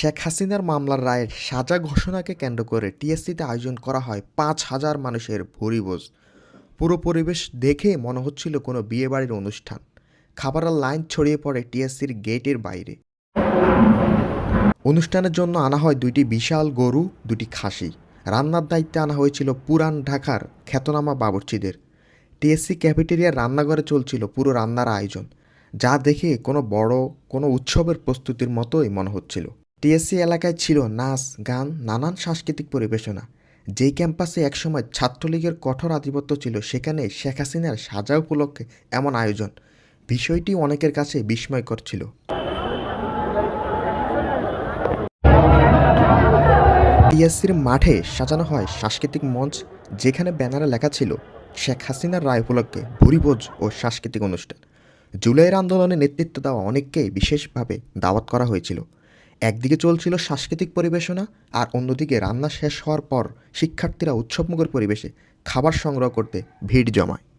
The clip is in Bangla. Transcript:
শেখ হাসিনার মামলার রায়ের সাজা ঘোষণাকে কেন্দ্র করে টিএসসিতে আয়োজন করা হয় পাঁচ হাজার মানুষের ভরিভোজ। পুরো পরিবেশ দেখে মনে হচ্ছিল কোনো বিয়েবাড়ির অনুষ্ঠান। খাবারের লাইন ছড়িয়ে পড়ে টিএসসির গেটের বাইরে। অনুষ্ঠানের জন্য আনা হয় দুইটি বিশাল গরু, দুটি খাসি। রান্নার দায়িত্বে আনা হয়েছিল পুরান ঢাকার খ্যাতনামা বাবুর্চিদের। টিএসসি ক্যাফেটেরিয়ার রান্নাঘরে চলছিল পুরো রান্নার আয়োজন, যা দেখে কোনো বড়, কোনো উৎসবের প্রস্তুতির মতোই মনে হচ্ছিল। টিএসসি এলাকায় ছিল নাচ, গান, নানান সাংস্কৃতিক পরিবেশনা। যেই ক্যাম্পাসে একসময় ছাত্রলীগের কঠোর আধিপত্য ছিল, সেখানে শেখ হাসিনার সাজা উপলক্ষে এমন আয়োজন। বিষয়টি অনেকের কাছে বিস্ময়কর ছিল। টিএসসির মাঠে সাজানো হয় সাংস্কৃতিক মঞ্চ, যেখানে ব্যানারে লেখা ছিল, শেখ হাসিনার রায় উপলক্ষে ভুরিভোজ ও সাংস্কৃতিক অনুষ্ঠান। জুলাইয়ের আন্দোলনে নেতৃত্ব দেওয়া অনেককেই বিশেষভাবে দাওয়াত করা হয়েছিল। একদিকে চলছিল সাংস্কৃতিক পরিবেশনা আর অন্যদিকে রান্না শেষ হওয়ার পর শিক্ষার্থীরা উৎসবমুখর পরিবেশে খাবার সংগ্রহ করতে ভিড় জমায়।